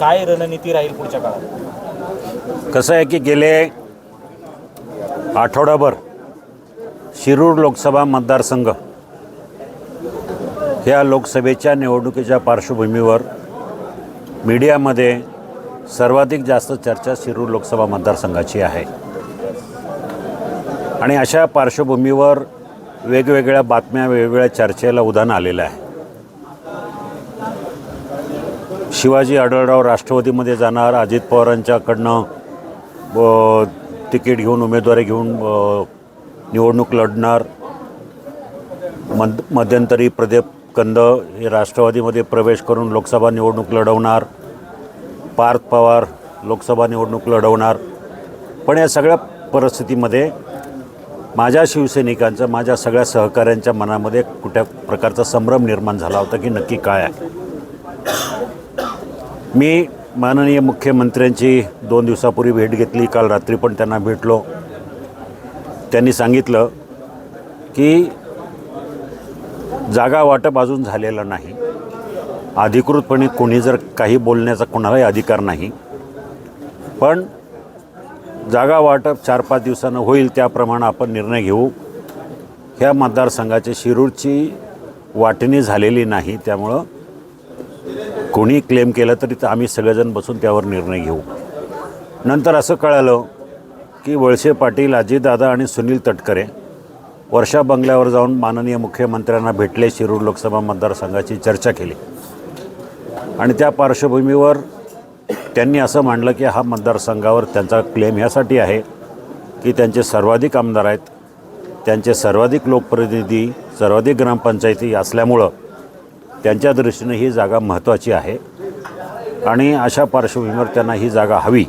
काय रणनीती राहील पुढच्या काळात? कसं आहे की गेले आठवडाभर शिरूर लोकसभा मतदारसंघ ह्या लोकसभेच्या निवडणुकीच्या पार्श्वभूमीवर मीडियामध्ये सर्वाधिक जास्त चर्चा शिरूर लोकसभा मतदारसंघाची आहे. आणि अशा पार्श्वभूमीवर वेगवेगळ्या बातम्या वेगवेगळ्या चर्चेला उदाहरण आलेलं आहे. शिवाजी आढळराव राष्ट्रवादीमध्ये जाणार अजित पवारांच्याकडनं तिकीट घेऊन उमेदवारी घेऊन निवडणूक लढणार. मध मध्यंतरी प्रदीप कंद हे राष्ट्रवादीमध्ये प्रवेश करून लोकसभा निवडणूक लढवणार. पार्थ पवार लोकसभा निवडणूक लढवणार. पण या सगळ्या परिस्थितीमध्ये माझ्या शिवसैनिकांचं माझ्या सगळ्या सहकाऱ्यांच्या मनामध्ये कुठ्या प्रकारचा संभ्रम निर्माण झाला होता की नक्की काय आहे? मी माननीय मुख्यमंत्र्यांची दोन दिवसापूर्वी भेट घेतली काल रात्री पण त्यांना भेटलो. त्यांनी सांगितलं की जागा वाटप अजून झालेलं नाही. अधिकृतपणे कोणी जर काही बोलण्याचा कोणालाही अधिकार नाही. पण जागा वाटप चार पाच दिवसानं होईल त्याप्रमाणे आपण निर्णय घेऊ. ह्या मतदारसंघाची शिरूरची वाटणी झालेली नाही त्यामुळं कोणी क्लेम केलं तरी तर आम्ही सगळेजण बसून त्यावर निर्णय घेऊ. नंतर असं कळालं की वळसे पाटील अजितदादा आणि सुनील तटकरे वर्षा बंगल्यावर जाऊन माननीय मुख्यमंत्र्यांना भेटले शिरूर लोकसभा मतदारसंघाची चर्चा केली. आणि त्या पार्श्वभूमीवर त्यांनी असं मांडलं की हा मतदारसंघावर त्यांचा क्लेम ह्यासाठी आहे की त्यांचे सर्वाधिक आमदार आहेत त्यांचे सर्वाधिक लोकप्रतिनिधी सर्वाधिक ग्रामपंचायती असल्यामुळं त्यांच्या दृष्टीने ही जागा महत्त्वाची आहे. आणि अशा पार्श्वभूमीवर त्यांना ही जागा हवी.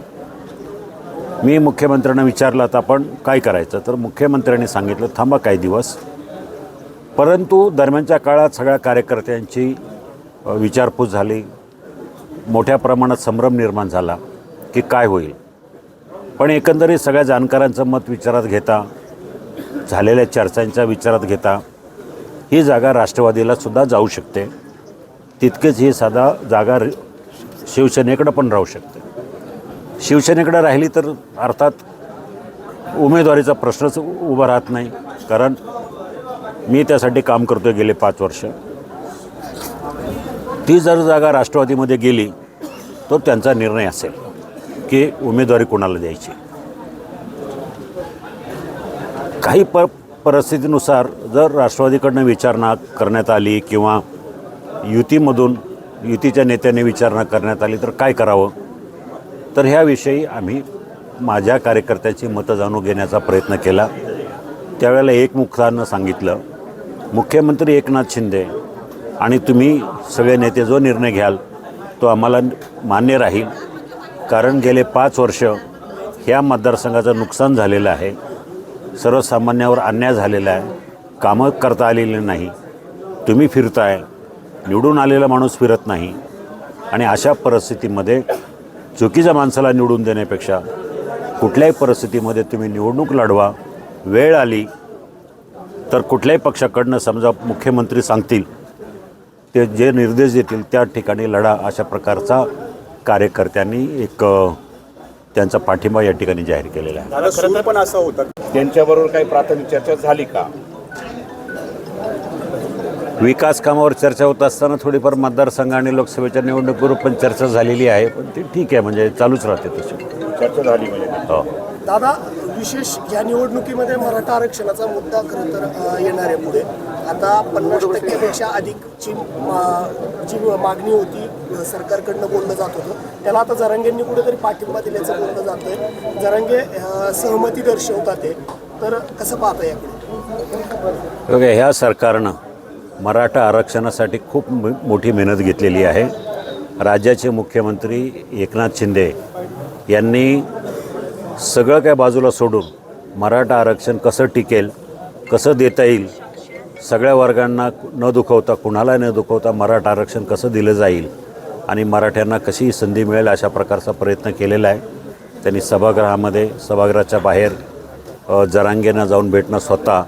मी मुख्यमंत्र्यांना विचारलं तर आपण काय करायचं? तर मुख्यमंत्र्यांनी सांगितलं थांबा काही दिवस. परंतु दरम्यानच्या काळात सगळ्या कार्यकर्त्यांची विचारपूस झाली. मोठ्या प्रमाणात संभ्रम निर्माण झाला की काय होईल? पण एकंदरीत सगळ्या जाणकारांचं मत विचारात घेता झालेल्या चर्चांच्या विचारात घेता ही जागा राष्ट्रवादीला सुद्धा जाऊ शकते. तितकेच ही साधा जागा शिवसेनेकडं पण राहू शकते. शिवसेनेकडे राहिली तर अर्थात उमेदवारीचा प्रश्नच उभा राहत नाही. कारण मी त्यासाठी काम करतो गेले पाच वर्ष. ती जर जागा राष्ट्रवादीमध्ये गेली तो त्यांचा निर्णय असेल की उमेदवारी कोणाला द्यायची. काही प परिस्थितीनुसार जर राष्ट्रवादीकडनं विचारणा करण्यात आली किंवा युतीमधून युतीच्या नेत्याने विचारणा करण्यात आली तर काय करावं? तर ह्याविषयी आम्ही माझ्या कार्यकर्त्याची मतं जाणून घेण्याचा प्रयत्न केला. त्यावेळेला एकमुखानं सांगितलं मुख्यमंत्री एकनाथ शिंदे आणि तुम्ही सगळे नेते जो निर्णय घ्याल तो आम्हाला मान्य राहील. कारण गेले पाच वर्ष ह्या मतदारसंघाचं नुकसान झालेलं आहे सर्वसामान्यावर अन्याय झालेला आहे कामं करता आलेली नाही. तुम्ही फिरताय निवडून आलेला माणूस फिरत नाही. आणि अशा परिस्थितीमध्ये चुकीच्या माणसाला निवडून देण्यापेक्षा कुठल्याही परिस्थितीमध्ये तुम्ही निवडणूक लढवा वेळ आली तर कुठल्याही पक्षाकडनं समजा मुख्यमंत्री सांगतील ते जे निर्देश देतील त्या ठिकाणी लढा अशा प्रकारचा कार्यकर्त्यांनी एक त्यांचा पाठिंबा या ठिकाणी जाहीर केलेला आहे. पण असं होतं. त्यांच्याबरोबर काही प्राथमिक चर्चा झाली का? विकास कामावर चर्चा होत असताना थोडीफार मतदारसंघ आणि लोकसभेच्या निवडणुकीवर पण चर्चा झालेली आहे पण ती ठीक आहे म्हणजे चालूच राहते तशी. चर्चा झाली म्हणजे. हो. दादा विशेष या निवडणुकीमध्ये मराठा आरक्षणाचा मुद्दा खरं तर येणार आहे पुढे. आता पन्नास टक्क्यापेक्षा अधिकची जी मागणी होती सरकारकडनं बोललं जात होतं. त्याला आता जरांगेंनी कुठेतरी पाठिंबा दिल्याचं बोललं जातंय. जरांगे सहमती दर्शवतात ते. तर कसं पाहता याकडे? ह्या सरकारनं मराठा आरक्षणासाठी खूप मोठी मेहनत घेतलेली आहे. राज्याचे मुख्यमंत्री एकनाथ शिंदे यांनी सगळं काय बाजूला सोडून मराठा आरक्षण कसं टिकेल कसं देता येईल सगळ्या वर्गांना न दुखवता कुणाला न दुखवता मराठा आरक्षण कसं दिलं जाईल आणि मराठ्यांना कशी संधी मिळेल अशा प्रकारचा प्रयत्न केलेला आहे. त्यांनी सभागृहामध्ये सभागृहाच्या बाहेर अ, जरांगेनं जाऊन भेटणं स्वतः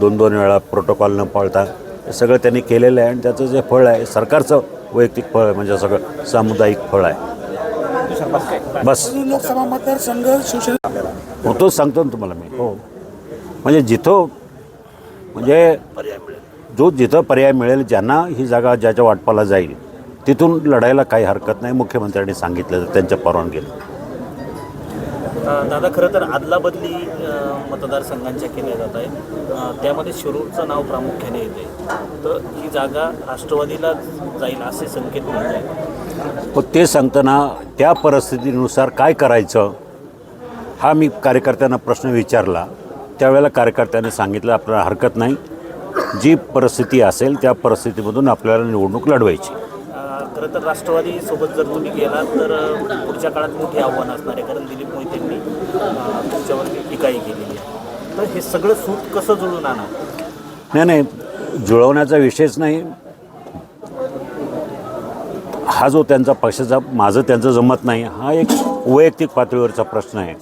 दोन दोन वेळा प्रोटोकॉल न पाळता हे सगळं त्यांनी केलेलं आहे आणि त्याचं जे फळ आहे सरकारचं वैयक्तिक फळ आहे म्हणजे सगळं सामुदायिक फळ आहे. बस. लोकसभा मतदारसंघ शिवसेना हो तोच सांगतो ना तुम्हाला मी. हो. म्हणजे जिथं म्हणजे जो जिथं पर्याय मिळेल ज्यांना ही जागा ज्याच्या वाटपाला जाईल तिथून लढायला काही हरकत नाही मुख्यमंत्र्यांनी सांगितलं त्यांच्या परवानगीनं. अ, दादा खरं तर आदलाबदली अ, मतदारसंघांच्या केल्या जात आहेत. त्यामध्ये शिरूरचं नाव प्रामुख्याने येते. तर ही जागा राष्ट्रवादीला जाईल असे संकेत मिळत आहेत. पण ते सांगताना त्या परिस्थितीनुसार काय करायचं हा मी कार्यकर्त्यांना प्रश्न विचारला. त्यावेळेला कार्यकर्त्यांनी सांगितलं आपल्याला हरकत नाही. जी परिस्थिती असेल त्या परिस्थितीमधून आपल्याला निवडणूक लढवायची. खरं तर राष्ट्रवादी सोबत जर तुम्ही गेलात तर पुढच्या काळात मोठी आव्हान असणार आहे. कारण दिलीप मोहितेंनी तुमच्यावरती टीकाही केलेली आहे. तर हे सगळं सूट कसं जुळून आणा? नाही नाही. जुळवण्याचा विषयच नाही. हा जो त्यांचा पक्षाचा माझं त्यांचं जमत नाही हा एक वैयक्तिक पातळीवरचा प्रश्न आहे.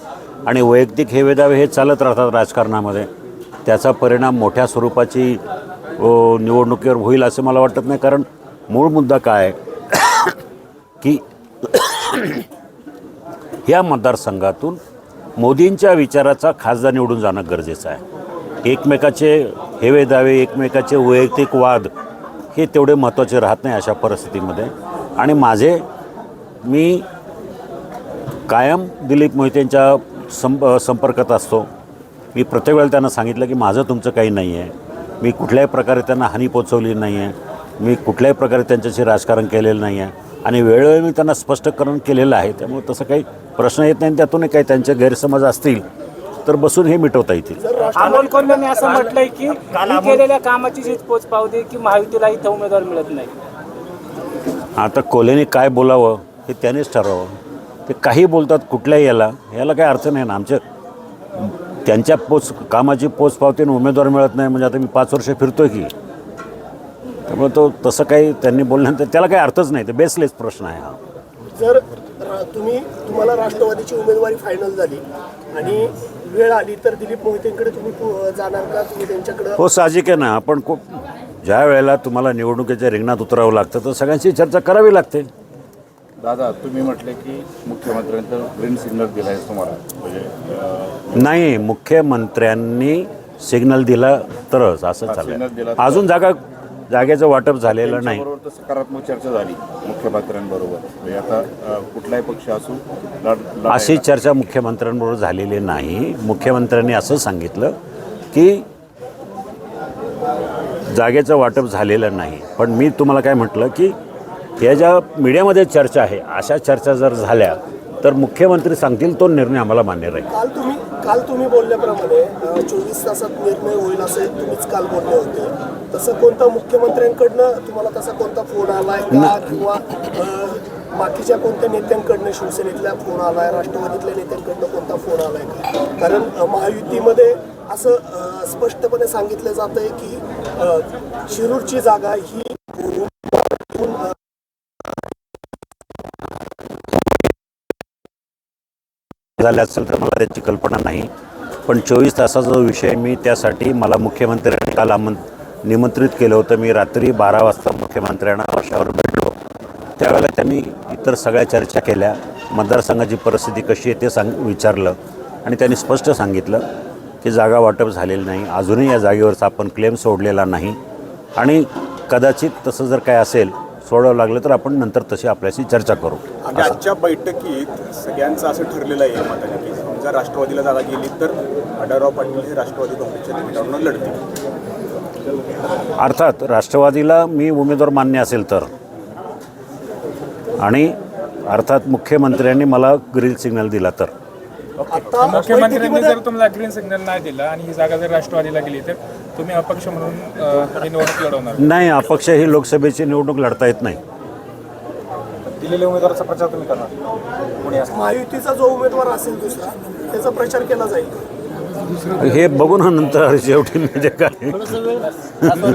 आणि वैयक्तिक हे वेदावे हे चालत राहतात राजकारणामध्ये. त्याचा परिणाम मोठ्या स्वरूपाची निवडणुकीवर होईल असं मला वाटत नाही. कारण मूळ मुद्दा काय आहे? की या मतदारसंघातून मोदींच्या विचाराचा खासदार निवडून जाणं गरजेचं आहे. एकमेकाचे हेवे दावे एकमेकाचे वैयक्तिक वाद हे तेवढे महत्त्वाचे राहत नाही अशा परिस्थितीमध्ये. आणि माझे मी कायम दिलीप मोहितेंच्या संप संपर्कात असतो. मी प्रत्येक वेळेला त्यांना सांगितलं की माझं तुमचं काही नाही आहे. मी कुठल्याही प्रकारे त्यांना हानी पोचवली नाही आहे मी कुठल्याही प्रकारे त्यांच्याशी राजकारण केलेलं नाही आहे आणि वेळोवेळी मी त्यांना स्पष्टकरण केलेलं आहे. त्यामुळे तसं काही प्रश्न येत नाही आणि त्यातूनही काही त्यांचे गैरसमज असतील तर बसून हे मिटवता येतील. अमोल कोल्ह्यांनी असं म्हटलंय की केलेल्या कामाची झीज पोच पावते की महायुतीला इथं उमेदवार मिळत नाही. आता कोल्हेने काय बोलावं हे त्यानेच ठरवावं. ते काही बोलतात कुठल्याही याला याला काही अर्थ नाही ना. आमच्या त्यांच्या पोच कामाची पोच पावतीने उमेदवार मिळत नाही. म्हणजे आता मी पाच वर्ष फिरतोय की. त्यामुळे तो तसं काही त्यांनी बोलल्यानंतर त्याला काही अर्थच नाही. ते बेसलेस प्रश्न आहे हा. जर तुम्ही तुम्हाला राष्ट्रवादीची उमेदवारी फायनल झाली आणि वेळ आली तर दिलीप मोहितेंकडे तुम्ही जाणार का? तुम्ही त्यांच्याकडे हो साहजिक आहे ना. आपण खूप ज्या वेळेला तुम्हाला निवडणुकीच्या रिंगणात उतरावं लागतं तर सगळ्यांची चर्चा करावी लागते. दादा तुम्ही म्हटले की मुख्यमंत्र्यांचं ग्रीन सिग्नल दिला आहे तुम्हाला. म्हणजे नाही मुख्यमंत्र्यांनी सिग्नल दिला तरच असं चाललं तर- अजून जागा जागेचं वाटप झालेलं नाही. तर सकारात्मक चर्चा झाली मुख्यमंत्र्यांबरोबर. म्हणजे आता कुठलाही पक्ष असू लढ- लढायला- अशी चर्चा मुख्यमंत्र्यांबरोबर झालेली नाही. मुख्यमंत्र्यांनी असं सांगितलं की जागेचं वाटप झालेलं नाही. पण मी तुम्हाला काय म्हटलं की या ज्या मीडियामध्ये चर्चा आहे अशा चर्चा जर झाल्या तर मुख्यमंत्री सांगतील तो निर्णय आम्हाला मान्य राहील. काल तुम्ही काल तुम्ही बोलल्याप्रमाणे चोवीस तासात निर्णय होईल असे तुम्हीच काल बोलले होते. तसं कोणता मुख्यमंत्र्यांकडनं तुम्हाला तसा कोणता फोन आलाय का? किंवा बाकीच्या कोणत्या नेत्यांकडनं शिवसेनेतल्या फोन आलाय राष्ट्रवादीतल्या नेत्यांकडनं कोणता फोन आलाय का? कारण महायुतीमध्ये असं स्पष्टपणे सांगितलं जात आहे की शिरूरची जागा ही झाले असेल तर मला त्याची कल्पना नाही. पण चोवीस तासाचा जो विषय मी त्यासाठी मला मुख्यमंत्र्यांनी काल आमं निमंत्रित केलं होतं. मी रात्री बारा वाजता मुख्यमंत्र्यांना वर्षावर भेटलो. त्यावेळेला त्यांनी इतर सगळ्या चर्चा केल्या. मतदारसंघाची परिस्थिती कशी आहे ते सांग विचारलं. आणि त्यांनी स्पष्ट सांगितलं की जागा वाटप झालेलं नाही. अजूनही या जागेवरचा आपण क्लेम सोडलेला नाही. आणि कदाचित तसं जर काय असेल सोडावं लागलं तर आपण नंतर तशी आपल्याशी चर्चा करू. आणि आजच्या बैठकीत सगळ्यांचं असं ठरलेलं आहे की जर राष्ट्रवादीला जागा गेली तर आढळराव पाटील हे राष्ट्रवादी काँग्रेसच्या तिकिटावरून लढतील. अर्थात राष्ट्रवादीला मी उमेदवार मान्य असेल तर. आणि अर्थात मुख्यमंत्र्यांनी मला ग्रीन सिग्नल दिला तर. आता मुख्यमंत्र्यांनी जर तुम्हाला ग्रीन सिग्नल नाही दिला आणि ही जागा जर राष्ट्रवादीला गेली तर तुम्ही अपक्ष म्हणून ही निवडणूक लढवणार. नाही अपक्ष ही लोकसभेची निवडणूक लढता येत नाही. दिलेल्या उमेदवाराचा प्रचार तुम्ही करणार. महायुतीचा जो उमेदवार असेल दुसरा त्याचा प्रचार केला जाईल. हे बघू ना नंतर शेवटी म्हणजे काय?